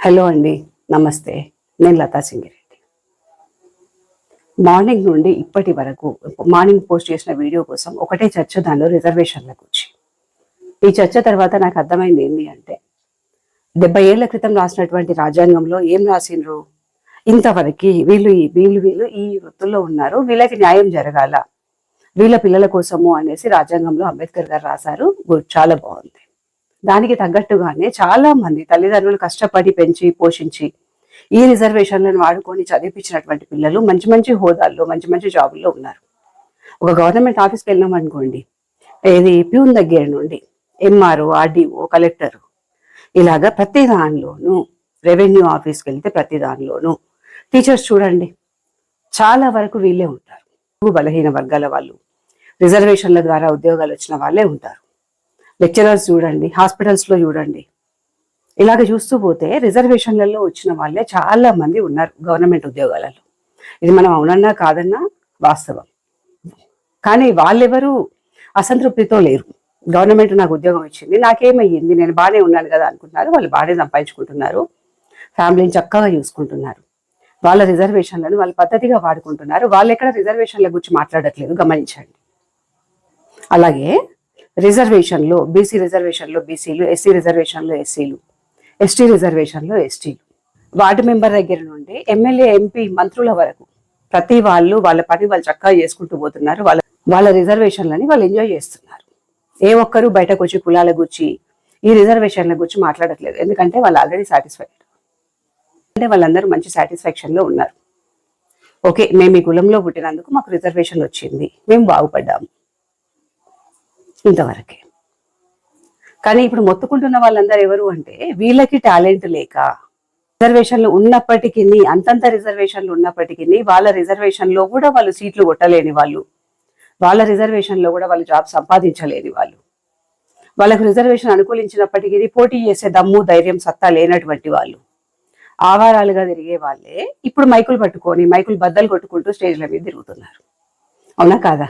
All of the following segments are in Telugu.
హలో అండి నమస్తే. నేను లతా సింగిరెడ్డి. మార్నింగ్ నుండి ఇప్పటి వరకు మార్నింగ్ పోస్ట్ చేసిన వీడియో కోసం ఒకటే చర్చ దానిలో రిజర్వేషన్ల గురించి. ఈ చర్చ తర్వాత నాకు అర్థమైంది ఏంటి అంటే డెబ్బై ఏళ్ళ క్రితం రాసినటువంటి రాజ్యాంగంలో ఏం రాసిండ్రు? ఇంతవరకు వీళ్ళు ఈ- వీళ్ళు వీళ్ళు ఈ వృత్తుల్లో ఉన్నారు వీళ్ళకి న్యాయం జరగాల? వీళ్ళ పిల్లల కోసము అనేసి రాజ్యాంగంలో అంబేద్కర్ గారు రాశారు. చాలా బాగుంది. దానికి తగ్గట్టుగానే చాలా మంది తల్లిదండ్రులు కష్టపడి పెంచి పోషించి ఈ రిజర్వేషన్లను వాడుకొని చదివించినటువంటి పిల్లలు మంచి మంచి హోదాల్లో మంచి మంచి జాబుల్లో ఉన్నారు. ఒక గవర్నమెంట్ ఆఫీస్కి వెళ్ళినాం అనుకోండి ఏది ప్యూన్ దగ్గర నుండి ఎంఆర్ఓ ఆర్డీఓ కలెక్టర్ ఇలాగా ప్రతి దానిలోనూ రెవెన్యూ ఆఫీస్కి వెళ్తే ప్రతి దానిలోనూ టీచర్స్ చూడండి చాలా వరకు వీళ్ళే ఉంటారు. బలహీన వర్గాల వాళ్ళు రిజర్వేషన్ల ద్వారా ఉద్యోగాలు వచ్చిన వాళ్ళే ఉంటారు. లెక్చరర్స్ చూడండి హాస్పిటల్స్లో చూడండి. ఇలాగ చూస్తూ పోతే రిజర్వేషన్లలో వచ్చిన వాళ్ళే చాలా మంది ఉన్నారు గవర్నమెంట్ ఉద్యోగాలలో. ఇది మనం అవునన్నా కాదన్నా వాస్తవం. కానీ వాళ్ళెవరూ అసంతృప్తితో లేరు. గవర్నమెంట్ నాకు ఉద్యోగం ఇచ్చింది నాకేమయ్యింది నేను బాగానే ఉన్నాను కదా అనుకుంటున్నారు వాళ్ళు బాగానే సంపాదించుకుంటున్నారు ఫ్యామిలీని చక్కగా చూసుకుంటున్నారు. వాళ్ళ రిజర్వేషన్లను వాళ్ళ పద్ధతిగా వాడుకుంటున్నారు. వాళ్ళు ఎక్కడ రిజర్వేషన్ల గురించి మాట్లాడట్లేదు గమనించండి. అలాగే రిజర్వేషన్లో బీసీ రిజర్వేషన్లో బీసీలు ఎస్సీ రిజర్వేషన్లో ఎస్సీలు ఎస్టీ రిజర్వేషన్లో ఎస్టీలు. వార్డు మెంబర్ దగ్గర నుండి ఎమ్మెల్యే ఎంపీ మంత్రుల వరకు ప్రతి వాళ్ళు వాళ్ళ పని వాళ్ళు చక్కగా చేసుకుంటూ పోతున్నారు. వాళ్ళ వాళ్ళ రిజర్వేషన్లని వాళ్ళు ఎంజాయ్ చేస్తున్నారు. ఏ ఒక్కరు బయటకు వచ్చి కులాల గురించి ఈ రిజర్వేషన్ల గురించి మాట్లాడట్లేదు. ఎందుకంటే వాళ్ళు ఆల్రెడీ సాటిస్ఫైడ్. అంటే వాళ్ళందరూ మంచి సాటిస్ఫాక్షన్లో ఉన్నారు. ఓకే మేము ఈ కులంలో పుట్టినందుకు మాకు రిజర్వేషన్ వచ్చింది. మేము బాగుపడ్డాము. ఇంతవరకే. కానీ ఇప్పుడు మొత్తుకుంటున్న వాళ్ళందరూ ఎవరు అంటే వీళ్ళకి టాలెంట్ లేక రిజర్వేషన్లు ఉన్నప్పటికీ అంతంత రిజర్వేషన్లు ఉన్నప్పటికీ వాళ్ళ రిజర్వేషన్లో కూడా వాళ్ళు సీట్లు కొట్టలేని వాళ్ళు వాళ్ళ రిజర్వేషన్లో కూడా వాళ్ళు జాబ్ సంపాదించలేని వాళ్ళు. వాళ్ళకు రిజర్వేషన్ అనుకూలించినప్పటికీ పోటీ చేసే దమ్ము ధైర్యం సత్తా లేనటువంటి వాళ్ళు. ఆవారాలుగా తిరిగే వాళ్ళే. ఇప్పుడు మైకులు పట్టుకొని మైకులు బద్దలు కొట్టుకుంటూ స్టేజ్ల మీద తిరుగుతున్నారు. అవునా కాదా?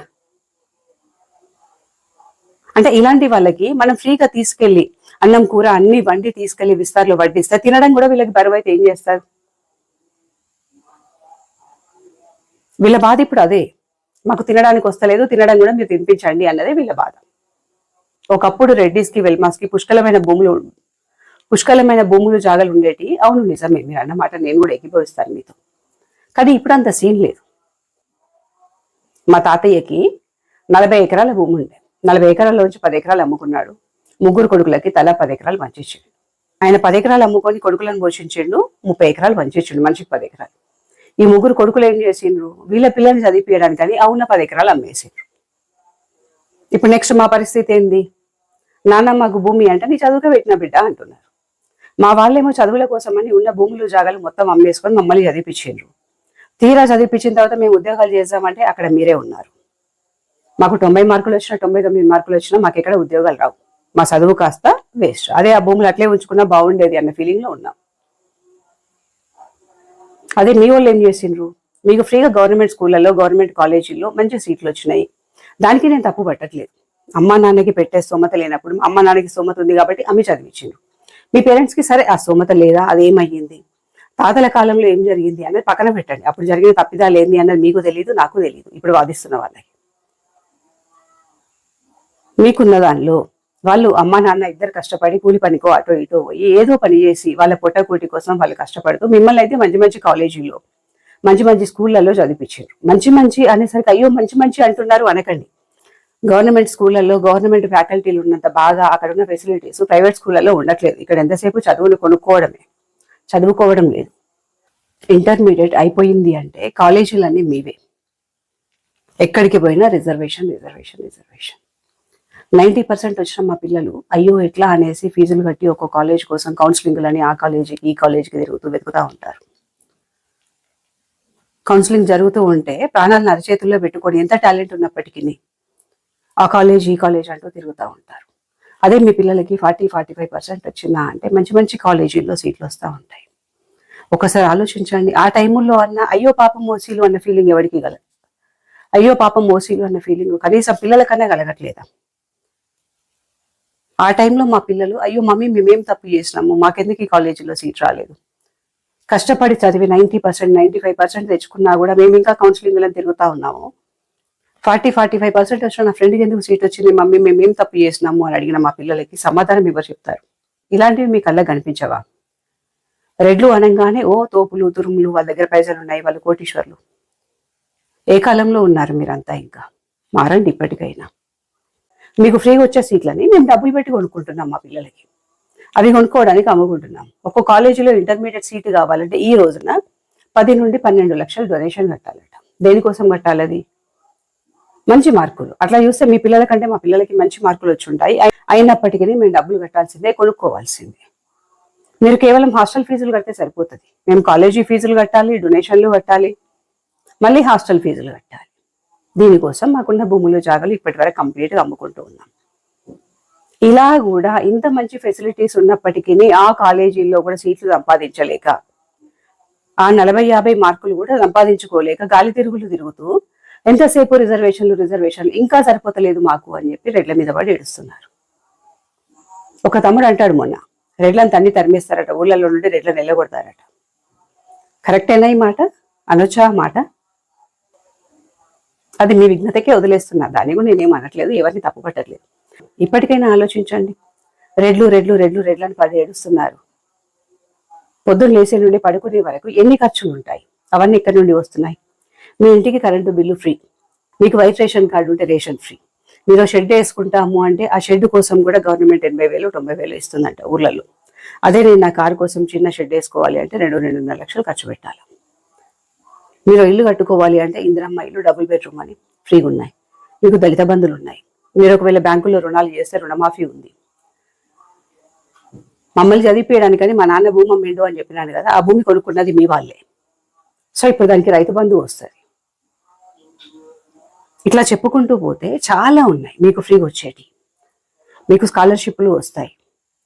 అంటే ఇలాంటి వాళ్ళకి మనం ఫ్రీగా తీసుకెళ్ళి అన్నం కూర అన్ని వండి తీసుకెళ్ళి విస్తార్లో వడ్డిస్తే తినడం కూడా వీళ్ళకి బరువు అయితే ఏం చేస్తారు? వీళ్ళ బాధ ఇప్పుడు అదే. మాకు తినడానికి వస్తలేదు తినడం కూడా మీరు తినిపించండి అన్నదే వీళ్ళ బాధ. ఒకప్పుడు రెడ్డిస్కి కి పుష్కలమైన భూములు పుష్కలమైన భూములు జాగలు ఉండేటి. అవును నిజమే మీరు అన్నమాట నేను కూడా ఎక్కిపోయిస్తాను మీతో. కానీ ఇప్పుడు అంత సీన్ లేదు. మా తాతయ్యకి నలభై ఎకరాల భూమి ఉండే నలభై ఎకరాల్లోంచి పది ఎకరాలు అమ్ముకున్నాడు. ముగ్గురు కొడుకులకి తలా పది ఎకరాలు పంచించాడు. ఆయన పది ఎకరాలు అమ్ముకొని కొడుకులను పోషించిండు ముప్పై ఎకరాలు పంచించిండు మనిషికి పది ఎకరాలు. ఈ ముగ్గురు కొడుకులు ఏం చేసిండ్రు? వీళ్ళ పిల్లల్ని చదివిపించడానికి అని అవున పది ఎకరాలు అమ్మేసిండ్రు. ఇప్పుడు నెక్స్ట్ మా పరిస్థితి ఏంది? నాన్న మాకు భూమి అంటే నీ చదువుకు పెట్టిన బిడ్డ అంటున్నారు. మా వాళ్ళేమో చదువుల కోసమని ఉన్న భూములు జాగాలు మొత్తం అమ్మేసుకొని మమ్మల్ని చదివిపించిండ్రు తీరా చదివిపించిన తర్వాత మేము ఉద్యోగాలు చేద్దామంటే అక్కడ మీరే ఉన్నారు. మాకు తొంభై మార్కులు వచ్చినా తొంభై తొమ్మిది మార్కులు వచ్చినా మాకు ఎక్కడ ఉద్యోగాలు రావు. మా చదువు కాస్త వేస్ట్ అదే ఆ భూములు అట్లే ఉంచుకున్నా బాగుండేది అన్న ఫీలింగ్లో ఉన్నాం. అదే మీ వాళ్ళు ఏం చేసిండ్రు? మీకు ఫ్రీగా గవర్నమెంట్ స్కూళ్ళలో గవర్నమెంట్ కాలేజీల్లో మంచి సీట్లు వచ్చినాయి. దానికి నేను తప్పు పట్టట్లేదు. అమ్మా నాన్నకి పెట్టే స్తోమత లేనప్పుడు అమ్మ నాన్నకి స్తోమత ఉంది కాబట్టి అమ్మి చదివించిండ్రు. మీ పేరెంట్స్కి సరే ఆ స్తోమత లేదా? అదేమయ్యింది? తాతల కాలంలో ఏం జరిగింది అనేది పక్కన పెట్టండి. అప్పుడు జరిగిన తప్పిదాలు ఏంది అన్నది మీకు తెలియదు నాకు తెలియదు ఇప్పుడు వాదిస్తున్న వాళ్ళకి. మీకున్న దానిలో వాళ్ళు అమ్మ నాన్న ఇద్దరు కష్టపడి కూలి పనికో అటో ఇటో పోయి ఏదో పని చేసి వాళ్ళ పొట్టకూటి కోసం వాళ్ళు కష్టపడుతూ మిమ్మల్ని అయితే మంచి మంచి కాలేజీల్లో మంచి మంచి స్కూళ్ళల్లో చదివించారు. మంచి మంచి అనేసరికి అయ్యో మంచి మంచి అంటున్నారు అనకండి. గవర్నమెంట్ స్కూళ్ళల్లో గవర్నమెంట్ ఫ్యాకల్టీలు ఉన్నంత బాగా అక్కడ ఉన్న ఫెసిలిటీస్ ప్రైవేట్ స్కూళ్ళల్లో ఉండట్లేదు. ఇక్కడ ఎంతసేపు చదువులు కొనుక్కోవడమే చదువుకోవడం లేదు. ఇంటర్మీడియట్ అయిపోయింది అంటే కాలేజీలన్నీ మీవే. ఎక్కడికి పోయినా reservation reservation reservation. Ninety percent వచ్చిన మా పిల్లలు అయ్యో ఎట్లా అనేసి ఫీజులు కట్టి ఒక కాలేజ్ కోసం కౌన్సిలింగ్లని ఆ కాలేజీకి ఈ కాలేజీకి తిరుగుతూ వెతుకుతూ ఉంటారు. కౌన్సిలింగ్ జరుగుతూ ఉంటే ప్రాణాలను అరచేతుల్లో పెట్టుకొని ఎంత టాలెంట్ ఉన్నప్పటికీ ఆ కాలేజ్ ఈ కాలేజ్ అంటూ తిరుగుతూ ఉంటారు. అదే మీ పిల్లలకి ఫార్టీ ఫార్టీ ఫైవ్ పర్సెంట్ వచ్చిందా అంటే మంచి మంచి కాలేజీల్లో సీట్లు వస్తూ ఉంటాయి. ఒకసారి ఆలోచించండి. ఆ టైముల్లో అన్న అయ్యో పాపం మోసీలు అన్న ఫీలింగ్ ఎవరికి కలదు అయ్యో పాపం మోసీలు అన్న ఫీలింగ్ కనీసం పిల్లలకన్నా కలగట్లేదా? ఆ టైంలో మా పిల్లలు అయ్యో మమ్మీ మేమేం తప్పు చేసినాము? మాకెందుకు ఈ కాలేజీలో సీట్ రాలేదు? కష్టపడి చదివి ninety percent ninety five percent తెచ్చుకున్నా కూడా మేము ఇంకా కౌన్సిలింగ్ తిరుగుతా ఉన్నాము. ఫార్టీ ఫార్టీ ఫైవ్ పర్సెంట్ వచ్చిన నా ఫ్రెండ్కి ఎందుకు సీట్ వచ్చింది? మమ్మీ మేమేం తప్పు చేసినాము? అని అడిగిన మా పిల్లలకి సమాధానం ఇవ్వరు చెప్తారు? ఇలాంటివి మీ కళ్ళ కనిపించవా? రెడ్లు అనగానే ఓ తోపులు తురుములు వాళ్ళ దగ్గర పైసలు ఉన్నాయి వాళ్ళు కోటీశ్వర్లు. ఏ కాలంలో ఉన్నారు మీరంతా ఇంకా. మారండి ఇప్పటికైనా. మీకు ఫ్రీగా వచ్చే సీట్లని మేము డబ్బులు పెట్టి కొనుక్కుంటున్నాం మా పిల్లలకి. అవి కొనుక్కోవడానికి అమ్ముకుంటున్నాం. ఒక్కో కాలేజీలో ఇంటర్మీడియట్ సీటు కావాలంటే ఈ రోజున పది నుండి పన్నెండు లక్షలు డొనేషన్ కట్టాలట. దేనికోసం కట్టాలి అది మంచి మార్కులు. అట్లా చూస్తే మీ పిల్లల కంటే మా పిల్లలకి మంచి మార్కులు వచ్చి ఉంటాయి. అయినప్పటికీ మేము డబ్బులు కట్టాల్సిందే కొనుక్కోవాల్సిందే. మీరు కేవలం హాస్టల్ ఫీజులు కడితే సరిపోతుంది. మేము కాలేజీ ఫీజులు కట్టాలి డొనేషన్లు కట్టాలి మళ్ళీ హాస్టల్ ఫీజులు కట్టాలి. దీనికోసం మాకున్న భూములు జాగాలు ఇప్పటి వరకు కంప్లీట్గా అమ్ముకుంటూ ఉన్నాం. ఇలా కూడా ఇంత మంచి ఫెసిలిటీస్ ఉన్నప్పటికీ ఆ కాలేజీల్లో కూడా సీట్లు సంపాదించలేక ఆ నలభై యాభై మార్కులు కూడా సంపాదించుకోలేక గాలి తిరుగులు తిరుగుతూ ఎంతసేపు రిజర్వేషన్లు రిజర్వేషన్లు ఇంకా సరిపోతలేదు మాకు అని చెప్పి రెడ్ల మీద పడి ఏడుస్తున్నారు. ఒక తమ్ముడు అంటాడు మొన్న రెడ్లను తన్ని తరిమేస్తారట ఊళ్ళలో నుండి రెడ్లను వెళ్ళగొడతారట. కరెక్టేనా ఈ మాట? అనొచ్చా మాట? అది మీ విఘ్నతకే వదిలేస్తున్నా. దాన్ని కూడా నేనేం అనట్లేదు ఎవరిని తప్పు పట్టట్లేదు. ఇప్పటికైనా ఆలోచించండి. రెడ్లు రెడ్లు రెడ్లు రెడ్లని పది ఏడుస్తున్నారు. పొద్దున్న లేసే నుండి పడుకునే వరకు ఎన్ని ఖర్చులు ఉంటాయి? అవన్నీ ఇక్కడ నుండి వస్తున్నాయి? మీ ఇంటికి కరెంటు బిల్లు ఫ్రీ. మీకు వైట్ రేషన్ కార్డు ఉంటే రేషన్ ఫ్రీ. మీరు షెడ్ వేసుకుంటాము అంటే ఆ షెడ్ కోసం కూడా గవర్నమెంట్ ఎనభై వేలు తొంభై వేలు ఇస్తుందంట ఊర్లలో అదే నేను నా కారు కోసం చిన్న షెడ్ వేసుకోవాలి అంటే రెండు రెండున్నర లక్షలు ఖర్చు పెట్టాలి. మీరు ఇల్లు కట్టుకోవాలి అంటే ఇందిరమ్మ ఇల్లు డబుల్ బెడ్రూమ్ అని ఫ్రీగా ఉన్నాయి. మీకు దళిత బంధులు ఉన్నాయి. మీరు ఒకవేళ బ్యాంకులో రుణాలు చేస్తే రుణమాఫీ ఉంది. మమ్మల్ని చదివిపోయడానికని మా నాన్న భూమి అమ్మిండు అని చెప్పినాను కదా ఆ భూమి కొనుక్కున్నది మీ వాళ్ళే. సో ఇప్పుడు దానికి రైతు బంధువు వస్తుంది. ఇట్లా చెప్పుకుంటూ పోతే చాలా ఉన్నాయి మీకు ఫ్రీగా వచ్చేటి. మీకు స్కాలర్షిప్లు వస్తాయి.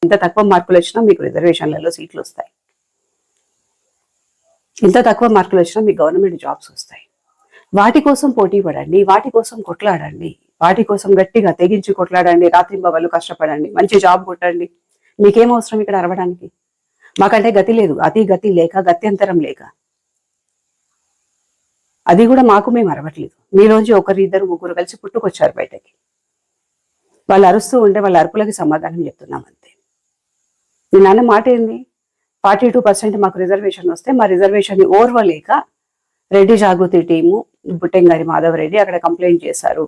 ఇంత తక్కువ మార్కులు వచ్చినా మీకు రిజర్వేషన్లలో సీట్లు వస్తాయి. ఇంత తక్కువ మార్కులు వచ్చినా మీకు గవర్నమెంట్ జాబ్స్ వస్తాయి. వాటి కోసం పోటీ పడండి వాటి కోసం కొట్లాడండి వాటి కోసం గట్టిగా తెగించి కొట్లాడండి రాత్రింబవళ్ళు కష్టపడండి మంచి జాబ్ కొట్టండి. మీకేం అవసరం ఇక్కడ అరవడానికి? మాకంటే గతి లేదు అతి గతి లేక గత్యంతరం లేక. అది కూడా మాకు మేము అరవట్లేదు. మీలోంచి ఒకరిద్దరు ముగ్గురు కలిసి పుట్టుకొచ్చారు బయటకి. వాళ్ళు అరుస్తూ ఉంటే వాళ్ళ అరుపులకి సమాధానం చెప్తున్నాం అంతే. మీ నాన్న మాట ఏంది ఫార్టీ టూ పర్సెంట్ మాకు రిజర్వేషన్ వస్తే మా రిజర్వేషన్ ఓర్వలేక రెడ్డి జాగృతి టీము బుట్టెంగారి మాధవరెడ్డి అక్కడ కంప్లైంట్ చేశారు.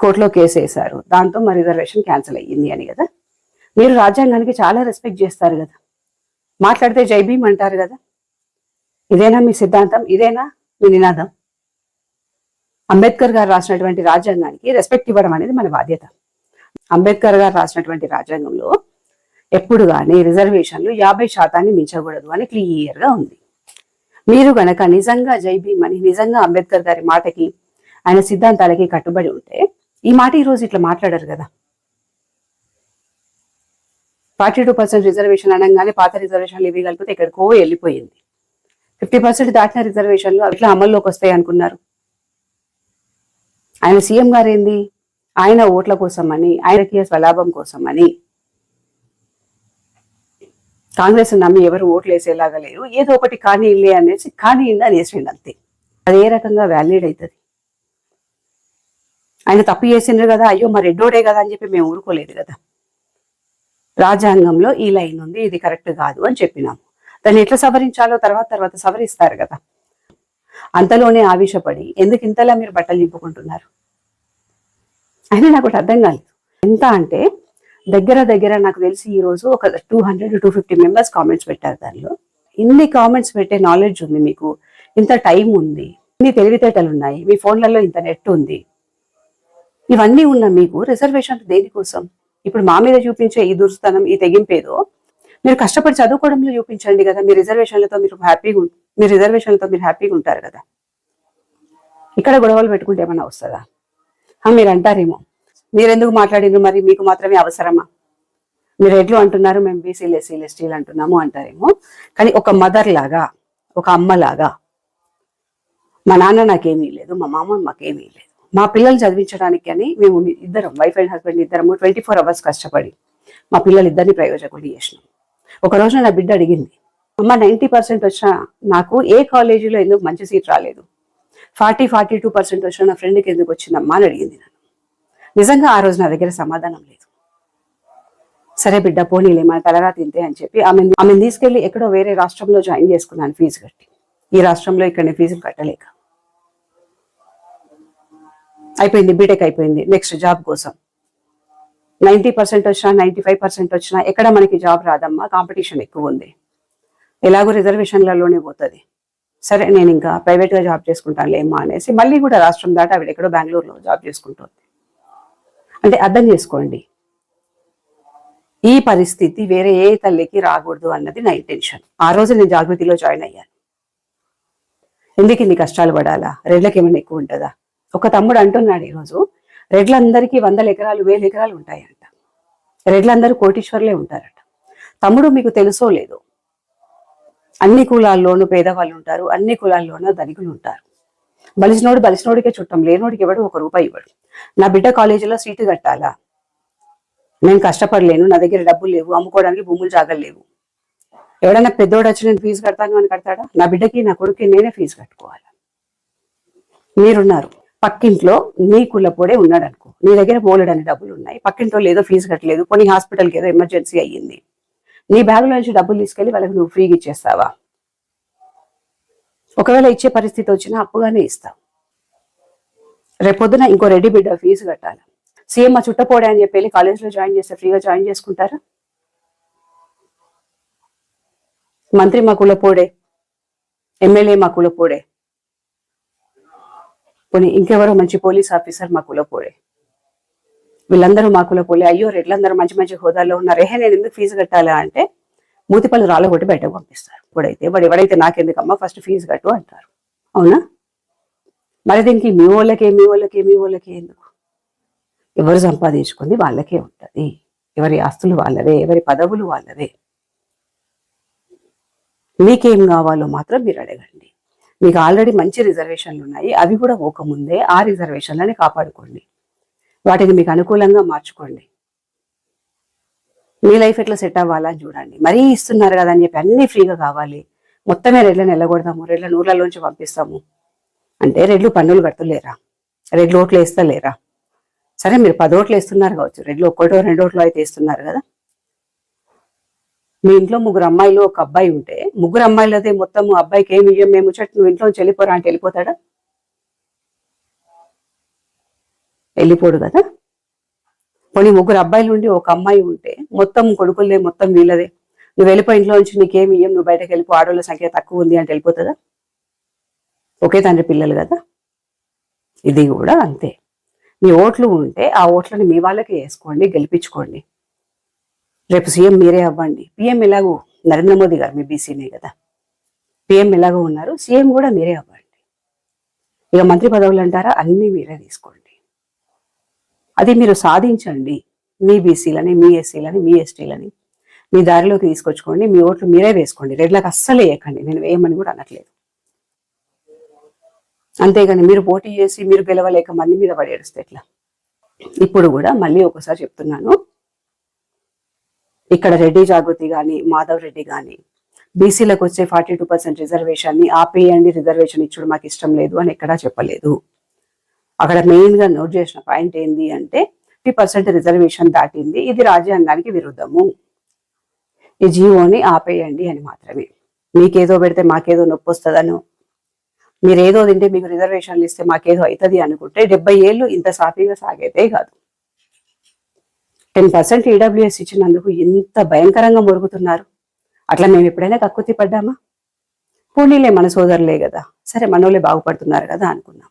కోర్టులో కేసు వేశారు. దాంతో మా రిజర్వేషన్ క్యాన్సిల్ అయ్యింది అని కదా. మీరు రాజ్యాంగానికి చాలా రెస్పెక్ట్ చేస్తారు కదా. మాట్లాడితే జై భీమ్ అంటారు కదా. ఇదేనా మీ సిద్ధాంతం? ఇదేనా మీ నినాదం? అంబేద్కర్ గారు రాసినటువంటి రాజ్యాంగానికి రెస్పెక్ట్ ఇవ్వడం అనేది మన బాధ్యత. అంబేద్కర్ గారు రాసినటువంటి రాజ్యాంగంలో ఎప్పుడు కానీ రిజర్వేషన్లు యాభై శాతాన్ని మించకూడదు అని క్లియర్గా ఉంది. మీరు గనక నిజంగా జైభీమ్ అని నిజంగా అంబేద్కర్ గారి మాటకి ఆయన సిద్ధాంతాలకి కట్టుబడి ఉంటే ఈ మాట ఈ రోజు ఇట్లా మాట్లాడరు కదా. ఫార్టీ టూ పర్సెంట్ రిజర్వేషన్ అనగానే పాత రిజర్వేషన్లు ఇవి కలిపితే ఎక్కడికో వెళ్ళిపోయింది. ఫిఫ్టీ పర్సెంట్ దాటిన రిజర్వేషన్లు అట్లా అమల్లోకి వస్తాయి అనుకున్నారు. ఆయన సీఎం గారు ఏంది ఆయన ఓట్ల కోసం అని ఆయనకి స్వలాభం కోసం అని కాంగ్రెస్ నమ్మి ఎవరు ఓట్లు వేసేలాగా లేరు. ఏదో ఒకటి కానీ ఇల్లే అనేసి కానీ ఇల్లు అనేసిండు అంతే. అది ఏ రకంగా వ్యాలిడ్ అవుతుంది ఆయన తప్పు చేసిండ్రు కదా అయ్యో మరి రెడ్డోడే కదా అని చెప్పి మేము ఊరుకోలేదు కదా. రాజ్యాంగంలో ఈ లైన్ ఉంది ఇది కరెక్ట్ కాదు అని చెప్పినాము. దాన్ని ఎట్లా సవరించాలో తర్వాత తర్వాత సవరిస్తారు కదా. అంతలోనే ఆవేశపడి ఎందుకు ఇంతలా మీరు బట్టలు నింపుకుంటున్నారు? అయినా నాకు అర్థం కాలేదు. ఎంత అంటే దగ్గర దగ్గర నాకు తెలిసి ఈ రోజు ఒక two hundred two fifty members comments పెట్టారు దానిలో. ఇన్ని కామెంట్స్ పెట్టే నాలెడ్జ్ ఉంది మీకు. ఇంత టైం ఉంది. ఇన్ని తెలివితేటలు ఉన్నాయి. మీ ఫోన్లలో ఇంత నెట్ ఉంది. ఇవన్నీ ఉన్న మీకు రిజర్వేషన్ దేనికోసం? ఇప్పుడు మా మీద చూపించే ఈ దుర్స్థనం ఈ తెగింపేదో మీరు కష్టపడి చదువుకోవడంలో చూపించండి కదా. మీ రిజర్వేషన్లతో మీరు హ్యాపీగా మీ రిజర్వేషన్లతో మీరు హ్యాపీగా ఉంటారు కదా. ఇక్కడ గొడవలు పెట్టుకుంటే ఏమన్నా వస్తుందా? మీరు అంటారేమో. మీరెందుకు మాట్లాడినారు మరి మీకు మాత్రమే అవసరమా? మీరు ఎట్లు అంటున్నారు మేము బీసీలు ఎస్సీలు ఎస్టీలు అంటున్నాము అంటారేమో. కానీ ఒక మదర్ లాగా ఒక అమ్మ లాగా మా నాన్న నాకేమీ లేదు మా మామ మాకేమీ లేదు. మా పిల్లలు చదివించడానికి అని మేము ఇద్దరం వైఫ్ అండ్ హస్బెండ్ ఇద్దరము ట్వంటీ ఫోర్ అవర్స్ కష్టపడి మా పిల్లలు ఇద్దరిని ప్రయోజకులు చేసినాం. ఒక రోజున నా బిడ్డ అడిగింది అమ్మ నైంటీ పర్సెంట్ వచ్చిన నాకు ఏ కాలేజీలో ఎందుకు మంచి సీట్ రాలేదు? ఫార్టీ ఫార్టీ టూ పర్సెంట్ వచ్చిన నా ఫ్రెండ్కి ఎందుకు వచ్చిందమ్మా? అని అడిగింది నన్ను. నిజంగా ఆ రోజు నా దగ్గర సమాధానం లేదు. సరే బిడ్డ పోనీలే మన తలరా తింతే అని చెప్పి ఆమె ఆమెను తీసుకెళ్ళి ఎక్కడో వేరే రాష్ట్రంలో జాయిన్ చేసుకున్నాను ఫీజు కట్టి. ఈ రాష్ట్రంలో ఇక్కడ ఫీజులు కట్టలేక. అయిపోయింది బీటెక్ అయిపోయింది నెక్స్ట్ జాబ్ కోసం. నైంటీ పర్సెంట్ వచ్చినా నైంటీ ఫైవ్ పర్సెంట్ వచ్చినా ఎక్కడ మనకి జాబ్ రాదమ్మా కాంపిటీషన్ ఎక్కువ ఉంది. ఎలాగో రిజర్వేషన్లలోనే పోతుంది. సరే నేను ఇంకా ప్రైవేట్గా జాబ్ చేసుకుంటాను లేమ్మా అనేసి మళ్ళీ కూడా రాష్ట్రం దాటి ఆవిడ ఎక్కడో బెంగళూరులో జాబ్ చేసుకుంటుంది. అంటే అర్థం చేసుకోండి. ఈ పరిస్థితి వేరే ఏ తల్లికి రాకూడదు అన్నది నా ఇంటెన్షన్ ఆ రోజు నేను జాగృతిలో జాయిన్ అయ్యాను. ఎందుకు ఇన్ని కష్టాలు పడాలా? రెడ్లకి ఏమైనా ఎక్కువ ఉంటుందా? ఒక తమ్ముడు అంటున్నాడు ఈరోజు రెడ్లందరికీ వందల ఎకరాలు వేల ఎకరాలు ఉంటాయంట. రెడ్లందరూ కోటీశ్వర్లే ఉంటారట. తమ్ముడు మీకు తెలుసో లేదు? అన్ని కులాల్లోనూ పేదవాళ్ళు ఉంటారు అన్ని కులాల్లోనూ ధనికులు ఉంటారు. బలిసినోడు బలిసినోడికే చుట్టం లేనోడికి ఇవ్వడు ఒక రూపాయి ఇవ్వడు. నా బిడ్డ కాలేజీలో సీటు కట్టాలా? నేను కష్టపడలేను నా దగ్గర డబ్బులు లేవు అమ్ముకోవడానికి భూములు జాగలేవు ఎవడన్నా పెద్దోడు వచ్చి నేను ఫీజు కడతాను అని కడతాడా? నా బిడ్డకి నా కొడుకు నేనే ఫీజు కట్టుకోవాలి? మీరున్నారు. పక్కింట్లో నీ కులపోడే ఉన్నాడు అనుకో నీ దగ్గర బోలెడని డబ్బులు ఉన్నాయి. పక్కింట్లో ఏదో ఫీజు కట్టలేదు కొన్ని హాస్పిటల్కి ఏదో ఎమర్జెన్సీ అయ్యింది. నీ బ్యాగులో నుంచి డబ్బులు తీసుకెళ్ళి వాళ్ళకి నువ్వు ఫ్రీగా ఇచ్చేస్తావా? ఒకవేళ ఇచ్చే పరిస్థితి వచ్చినా అప్పుగానే ఇస్తావు. రేపొద్దున ఇంకో రెడీ బిడ్డ ఫీజు కట్టాలి. సీఎం మా చుట్టపోడే అని చెప్పి కాలేజీలో కాలేజ్లో జాయిన్ చేస్తే ఫ్రీగా జాయిన్ చేసుకుంటారా? మంత్రి మా కులపోడే ఎమ్మెల్యే మా కులపోడే పోనీ ఇంకెవరో మంచి పోలీస్ ఆఫీసర్ మా కులపోడే వీళ్ళందరూ మా కులపోలే అయ్యో రెడ్లందరూ మంచి మంచి హోదాల్లో ఉన్నారు. ఏహే నేను ఎందుకు ఫీజు కట్టాలా అంటే మూతిపళ్ళు రాళ్ళగొట్టి బయటకు పంపిస్తారు. ఇప్పుడైతే వాడు ఎవడైతే నాకెందుకమ్మా ఫస్ట్ ఫీజు కట్టు అంటారు. అవునా? మరి దీనికి మీ వాళ్ళకే మీ వాళ్ళకే మీ వాళ్ళకే ఎందుకు? ఎవరు సంపాదించుకుంది వాళ్ళకే ఉంటుంది. ఎవరి ఆస్తులు వాళ్ళవే ఎవరి పదవులు వాళ్ళవే. మీకేం కావాలో మాత్రం మీరు అడగండి. మీకు ఆల్రెడీ మంచి రిజర్వేషన్లు ఉన్నాయి. అవి కూడా పోకముందే ఆ రిజర్వేషన్లని కాపాడుకోండి. వాటిని మీకు అనుకూలంగా మార్చుకోండి. మీ లైఫ్ ఎట్లా సెట్ అవ్వాలా అని చూడండి. మరీ ఇస్తున్నారు కదా అని చెప్పి అన్ని ఫ్రీగా కావాలి. మొత్తమే రెడ్లను వెళ్ళగొడతాము రెడ్ల నూర్లలోంచి పంపిస్తాము. అంటే రెడ్లు పన్నులు కట్టలేరా? రెడ్లు ఓట్లు వేస్తలేరా? సరే మీరు పది ఓట్లు వేస్తున్నారు కావచ్చు. రెడ్లు ఒక్కటో రెండు ఓట్లు అయితే వేస్తున్నారు కదా. మీ ఇంట్లో ముగ్గురు అమ్మాయిలు ఒక అబ్బాయి ఉంటే ముగ్గురు అమ్మాయిలదే మొత్తం అబ్బాయికి ఏమి ఇయ్యం? మేము చెట్టు నువ్వు ఇంట్లో వెళ్ళిపోరా అంటే వెళ్ళిపోతాడా? వెళ్ళిపోడు కదా. పోనీ ముగ్గురు అబ్బాయిలు ఉండి ఒక అమ్మాయి ఉంటే మొత్తం కొడుకులదే మొత్తం వీళ్ళదే. నువ్వు వెళ్ళిపోయి ఇంట్లో నుంచి నీకేమి ఇయ్యం? నువ్వు బయటకు వెళ్ళిపో ఆడవాళ్ళ సంఖ్య తక్కువ ఉంది అంటే వెళ్ళిపోతుందా? ఒకే తండ్రి పిల్లలు కదా? ఇది కూడా అంతే. మీ ఓట్లు ఉంటే ఆ ఓట్లని మీ వాళ్ళకి వేసుకోండి గెలిపించుకోండి. రేపు సీఎం మీరే అవ్వండి. పిఎం ఎలాగో నరేంద్ర మోదీ గారు మీ బీసీనే కదా? పిఎం ఎలాగో ఉన్నారు సీఎం కూడా మీరే అవ్వండి. ఇక మంత్రి పదవులు అంటారా? అన్నీ మీరే తీసుకోండి. అది మీరు సాధించండి. మీ బీసీలని మీ ఎస్సీలని మీ ఎస్టీలని మీ దారిలోకి తీసుకొచ్చుకోండి. మీ ఓట్లు మీరే వేసుకోండి. రెడ్లకు అస్సలు వేయకండి. నేను వేయమని కూడా అనట్లేదు. అంతేగాని మీరు పోటీ చేసి మీరు గెలవలేక మంది మీద పడేస్తే ఎట్లా? ఇప్పుడు కూడా మళ్ళీ ఒకసారి చెప్తున్నాను. ఇక్కడ రెడ్డి జాగృతి కానీ మాధవ్ రెడ్డి కానీ బీసీలకు వచ్చే ఫార్టీ టూ పర్సెంట్ రిజర్వేషన్ని ఆపేయండి రిజర్వేషన్ ఇచ్చుడు మాకు ఇష్టం లేదు అని ఎక్కడా చెప్పలేదు. అక్కడ మెయిన్గా నోట్ చేసిన పాయింట్ ఏంది అంటే ఫిఫ్టీ పర్సెంట్ రిజర్వేషన్ దాటింది. ఇది రాజ్యాంగానికి విరుద్ధము. ఈ జీవోని ఆపేయండి అని మాత్రమే. మీకేదో పెడితే మాకేదో నొప్పి వస్తుందనో మీరు ఏదో తింటే మీకు రిజర్వేషన్లు ఇస్తే మాకేదో అవుతుంది అనుకుంటే డెబ్బై ఏళ్ళు ఇంత సాఫీగా సాగేదే కాదు. టెన్ పర్సెంట్ ఈడబ్ల్యూఎస్ ఇచ్చినందుకు ఇంత భయంకరంగా మురుగుతున్నారు. అట్లా మేము ఎప్పుడైనా కక్కుతి పడ్డామా? పూణీలే మన సోదరులే కదా. సరే మనోళ్ళే బాగుపడుతున్నారు కదా అనుకున్నాం.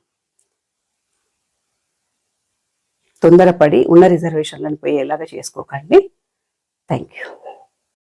తొందరపడి ఉన్న రిజర్వేషన్లను పోయేలాగా చేసుకోకండి. Thank you